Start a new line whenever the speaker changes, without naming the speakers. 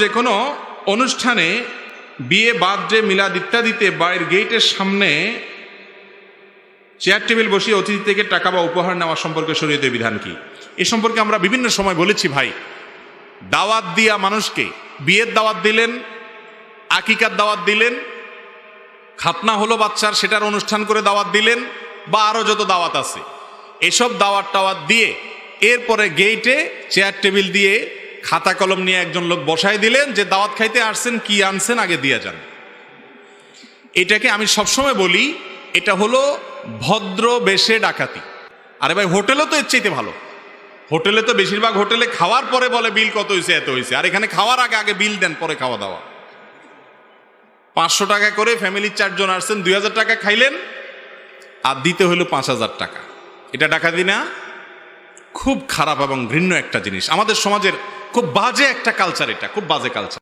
যে কোনো অনুষ্ঠানে বিয়ে, বার্থডে, মিলাদ ইত্যাদিতে বাড়ির গেটের সামনে চেয়ার, টেবিল বসিয়ে অতিথি থেকে টাকা বা উপহার নেওয়া সম্পর্কে শরীয়তের বিধান কি? এ সম্পর্কে আমরা বিভিন্ন সময় বলেছি ভাই। দাওয়াত দিয়া মানুষকে, বিয়ের দাওয়াত দিলেন, আকিকার দাওয়াত দিলেন, খাতনা হলো বাচ্চার, সেটার অনুষ্ঠান করে দাওয়াত দিলেন, বা আরও যত দাওয়াত আছে। এসব দাওয়াত টাওয়াত দিয়ে এরপরে গেইটে চেয়ার, টেবিল দিয়ে খাতা কলম নিয়ে একজন লোক বসাই দিলেন যে, দাওয়াত খাইতে আসছেন, কি আনছেন আগে দিয়ে যান। এটাকে আমি সবসময় বলি, এটা হলো ভদ্র বেশে ডাকাতি। আরে ভাই, হোটেলও তো এর চাইতে ভালো। হোটেলে তো বেশিরভাগ হোটেলে খাওয়ার পরে বলে, বিল কত হয়েছে এত হয়েছে আর এখানে খাওয়ার আগে আগে বিল দেন, পরে খাওয়া দাওয়া। পাঁচশো টাকা করে ফ্যামিলির চারজন আসছেন, দুই হাজার টাকা খাইলেন, আর দিতে হলো পাঁচ হাজার টাকা। এটা ডাকাতি না খুব খারাপ এবং ঘৃণ্য একটা জিনিস। আমাদের সমাজের খুব বাজে একটা কালচার এটা, খুব বাজে কালচার